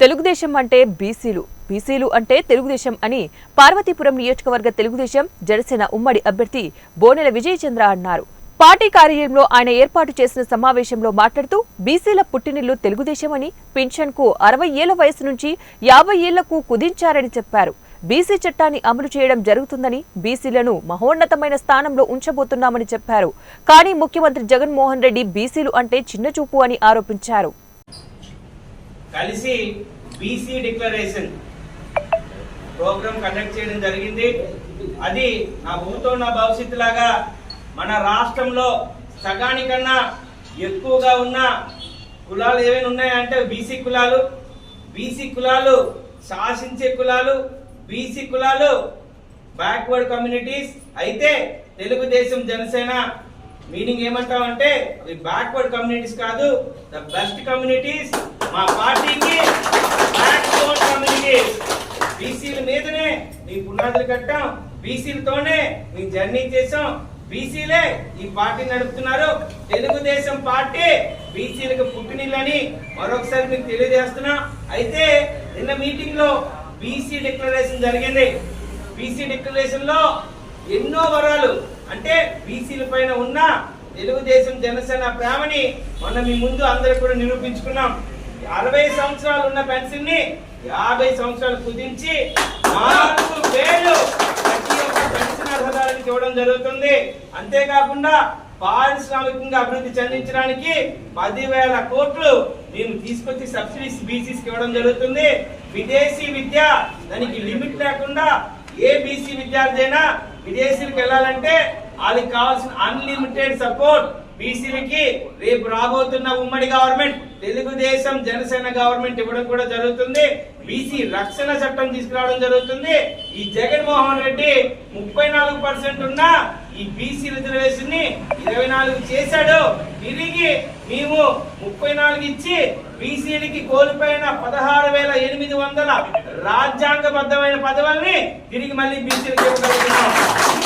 తెలుగుదేశం అంటే బీసీలు. బీసీలు అంటే తెలుగుదేశం అని పార్వతీపురం నియోజకవర్గ తెలుగుదేశం జనసేన ఉమ్మడి అభ్యర్థి బోనెల విజయచంద్ర అన్నారు. పార్టీ కార్యాలయంలో ఆయన ఏర్పాటు చేసిన సమావేశంలో మాట్లాడుతూ బీసీల పుట్టినిల్లు తెలుగుదేశం అని అరవై ఏళ్ళ వయసు నుంచి యాభై ఏళ్ళకు కుదించారని చెప్పారు. బీసీ చట్టాన్ని అమలు చేయడం జరుగుతుందని బీసీలను మహోన్నతమైన స్థానంలో ఉంచబోతున్నామని చెప్పారు. కానీ ముఖ్యమంత్రి జగన్మోహన్ రెడ్డి బీసీలు అంటే చిన్నచూపు అని ఆరోపించారు. కలిసి బీసీ డిక్లరేషన్ ప్రోగ్రామ్ కండక్ట్ చేయడం జరిగింది. అది నా భూతో నా భవిష్యత్తు లాగా మన రాష్ట్రంలో సగానికన్నా ఎక్కువగా ఉన్న కులాలు ఏమైనా ఉన్నాయంటే బీసీ కులాలు బీసీ కులాలు శాసించే కులాలు బీసీ కులాలు బ్యాక్వర్డ్ కమ్యూనిటీస్ అయితే తెలుగుదేశం జనసేన మీనింగ్ ఏమంటామంటే అవి బ్యాక్వర్డ్ కమ్యూనిటీస్ కాదు ద బెస్ట్ కమ్యూనిటీస్ మా పార్టీకి బీసీల మీదనే మీ పునాదులు కట్టాం. బీసీలతోనే మీ జర్నీ చేసాం బీసీలే ఈ పార్టీ నడుపుతున్నారు. తెలుగుదేశం పార్టీ బీసీలకు పుట్టినిల్లని మరొకసారి మీకు తెలియజేస్తున్నా. అయితే నిన్న మీటింగ్లో బీసీ డిక్లరేషన్ జరిగింది. బీసీ డిక్లరేషన్లో ఎన్నో వరాలు అంటే బీసీల పైన ఉన్న తెలుగుదేశం జనసేన ప్రేమని మొన్న మీ ముందు అందరూ కూడా నిరూపించుకున్నాం. అరవై సంవత్సరాలు ఉన్న పెన్షన్ని యాభై సంవత్సరాలు కుదించి నాలుగు వేలు ప్రతి ఒక్క పెన్షన్ అర్హతలకు ఇవ్వడం జరుగుతుంది. అంతేకాకుండా పారిశ్రామికంగా అభివృద్ధి చెందించడానికి పదివేల కోట్లు మేము తీసుకొచ్చి సబ్సిడీస్ బీసీస్ ఇవ్వడం జరుగుతుంది. విదేశీ విద్య దానికి లిమిట్ లేకుండా ఏ బీసీ విద్యార్థి అయినా విదేశీలకు వెళ్ళాలంటే వాళ్ళకి కావాల్సిన అన్లిమిటెడ్ సపోర్ట్ బీసీలకి రేపు రాబోతున్న ఉమ్మడి గవర్నమెంట్ తెలుగుదేశం జనసేన గవర్నమెంట్ ఇవ్వడం కూడా జరుగుతుంది. బీసీ రక్షణ చట్టం తీసుకురావడం జరుగుతుంది. ఈ జగన్మోహన్ రెడ్డి ముప్పై నాలుగు పర్సెంట్ ఉన్న ఈ బీసీ రిజర్వేషన్ని ఇరవై నాలుగు చేశాడు. తిరిగి మేము ముప్పై నాలుగు ఇచ్చి బీసీలకి కోల్పోయిన పదహారు వేల ఎనిమిది వందల రాజ్యాంగబద్ధమైన పదవుల్ని తిరిగి మళ్ళీ బీసీలకు ఇవ్వగలుగుతున్నాం.